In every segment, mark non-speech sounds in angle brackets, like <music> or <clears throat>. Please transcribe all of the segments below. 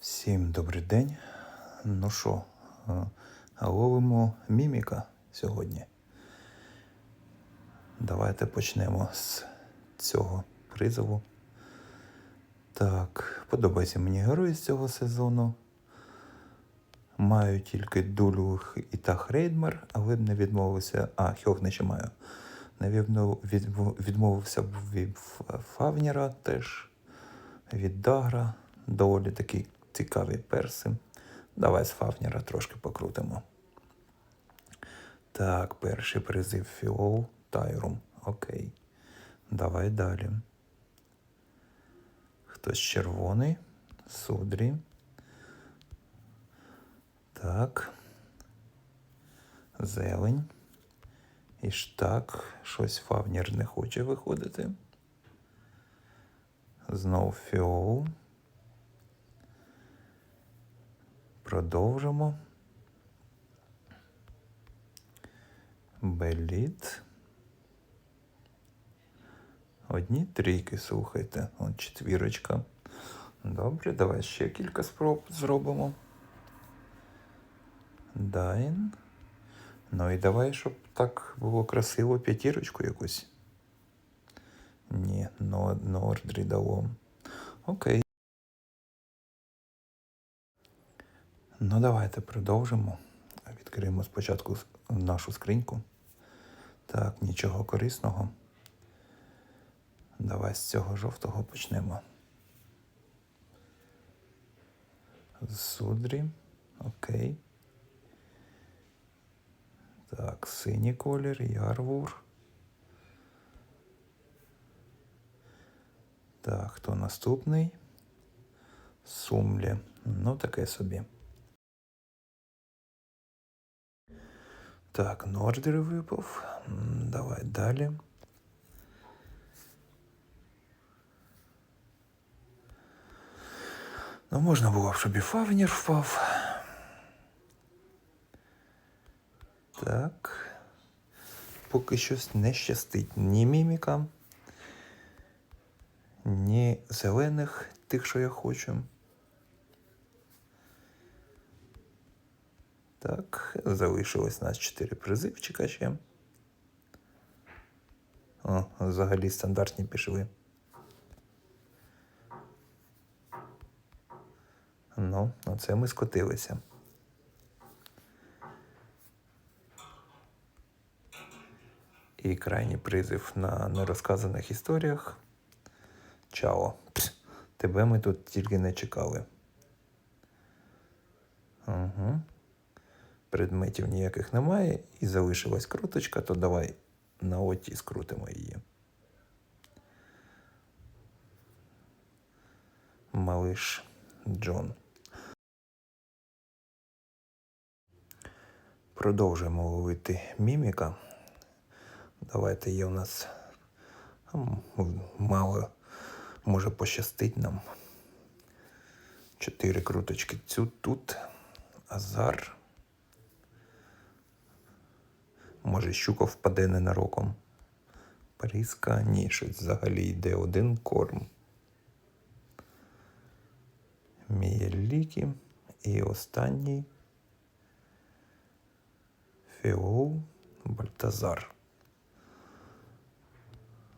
Всім добрий день. Ну що, е, ловимо міміка сьогодні. Давайте почнемо з цього призову. Так, подобається мені герой з цього сезону. Маю тільки дулю і та Хрейдмер, але б не відмовився. А, Хьохнича маю. Не відмов- відмов- відмовився б від Фавніра теж, від Дагра. Доволі такі цікаві перси. Давай з Фавніра трошки покрутимо. Так, перший призив Фіол Тайрум. Окей. Давай далі. Хтось червоний. Судрі. Так. Зелень. І ж так, щось Фавнір не хоче виходити. Знов фіол. Продовжимо. Беліт. Одні трійки, слухайте. От четвірочка. Добре, давай ще кілька спроб зробимо. Дайн. Ну і давай, щоб так було красиво п'ятірочку якусь. Ні, но, Нордрі дало. Окей. Ну, давайте продовжимо. Відкриємо спочатку нашу скриньку. Так, нічого корисного. Давай з цього жовтого почнемо. Судрі. Окей. Так, синій колір, Ярвур. Так, хто наступний? Сумлі. Ну, таке собі. Так, Нордер випав. Давай далі. Ну, можна було б, щоб і Фавнір впав. Так. Поки щось не щастить ні мімікам, ні зелених, тих, що я хочу. Так, залишилось нас 4 призивчика ще. О, взагалі стандартні пішли. Ну, оце ми скотилися. І крайній призив на нерозказаних історіях. Чао. Пс, тебе ми тут тільки не чекали. Угу. Предметів ніяких немає і залишилась круточка, то давай на оті скрутимо її. Малиш Джон. Продовжуємо ловити міміка. Давайте є у нас мало, може пощастить нам. Чотири круточки цю тут. Азар. Може, щука впаде ненароком. Парізка, ні, щось взагалі йде один корм. Мієлікі. І останній. Фіол Бальтазар.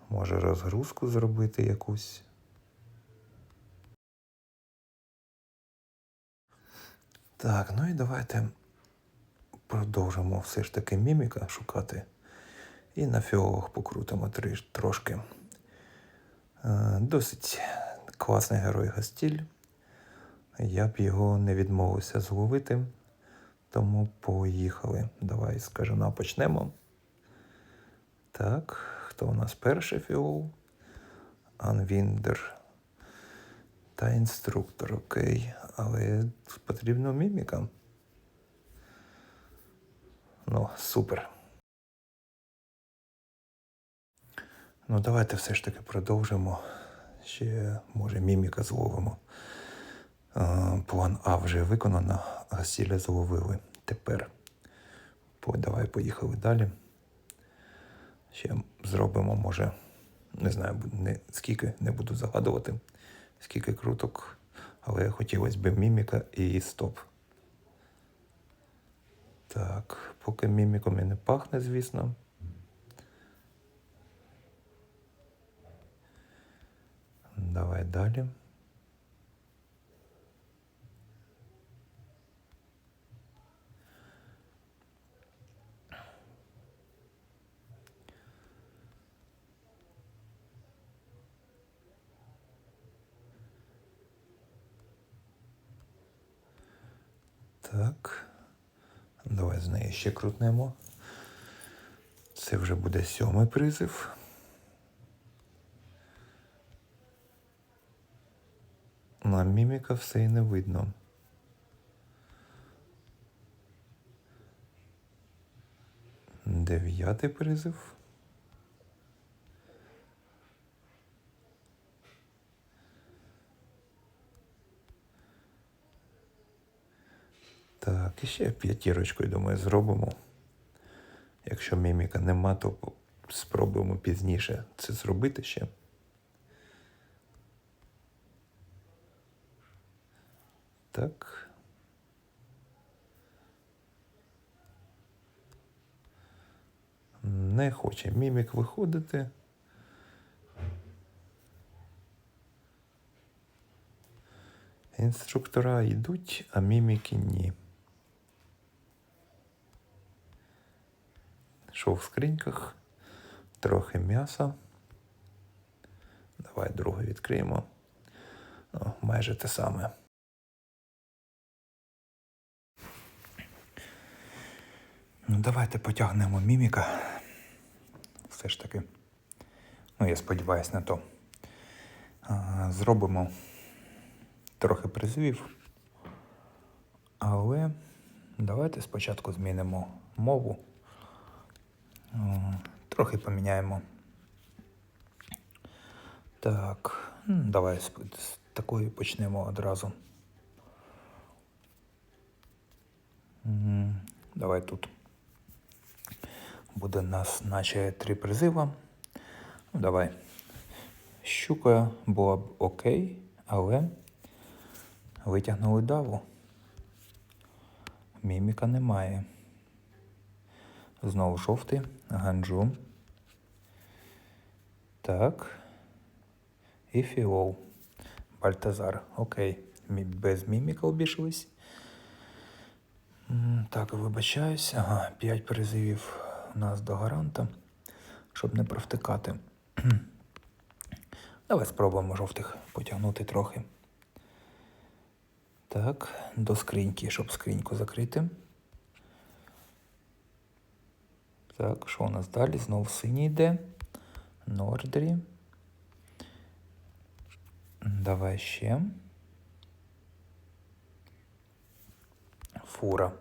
Може розгрузку зробити якусь. Так, ну і давайте продовжимо все ж таки міміка шукати. І на фіолог покрутимо трошки. Е, Досить класний герой Гастіль. Я б його не відмовився зловити. Тому поїхали. Давай, скажімо, почнемо. Так, хто у нас перший фіол? Анвіндер. Та інструктор, окей. Але потрібно міміка. Ну, супер. Ну, давайте все ж таки продовжимо. Ще, може, міміка зловимо. План А вже виконано, а сіля зловили. Тепер давай поїхали далі. Ще зробимо, може, не знаю, не, скільки не буду загадувати, скільки круток, Але хотілося б міміка і стоп. Так, поки міміком і не пахне, звісно. Давай далі. Так. Давай з неї ще крутнемо. Це вже буде сьомий призив. На міміка все і не видно. Дев'ятий призив. Так, і ще п'ятірочкою, думаю, зробимо. Якщо міміка нема, то спробуємо пізніше це зробити ще. Так. Не хоче мімік виходити. Інструктора йдуть, а міміки ні. Що в скриньках? Трохи м'яса. Давай другу відкриємо. О, майже те саме. Ну, давайте потягнемо міміка. Все ж таки. Ну, я сподіваюся на то. Зробимо трохи призивів. Але давайте спочатку змінимо мову. Трохи поміняємо. Так, давай з, такої почнемо одразу. Давай тут. Буде нас наче три призива. Ну, давай. Щука була б окей, але витягнули даву. Міміка немає. Знову жовтий, ганджу. Так. І фіол. Бальтазар. Окей. Без міміка обійшлись. Так, вибачаюсь. Ага, 5 призивів у нас до гаранта, щоб не провтикати. <clears throat> Давай спробуємо жовтих потягнути трохи. Так, до скриньки, щоб скриньку закрити. Так, що у нас далі? Знову синій йде. Нордрі. Давай ще. Фура.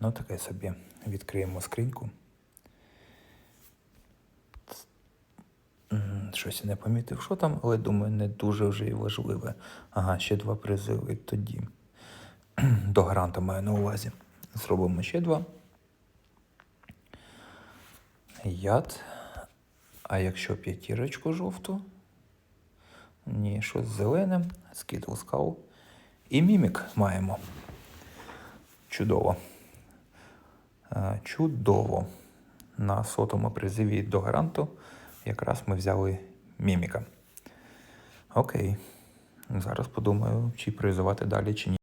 Ну, таке собі. Відкриємо скриньку. Щось я не помітив, що там, але думаю, не дуже вже і важливе. Ага, ще два призиви тоді. <clears throat> До гаранта маю на увазі. Зробимо ще два. Яд. А якщо п'ятірочку жовту? Ні, щось зелене, скидл скал. І мімік маємо. Чудово. Е, Чудово. На сотому призиві до гаранту якраз ми взяли міміка. Окей. Зараз подумаю, чи призивати далі, чи ні.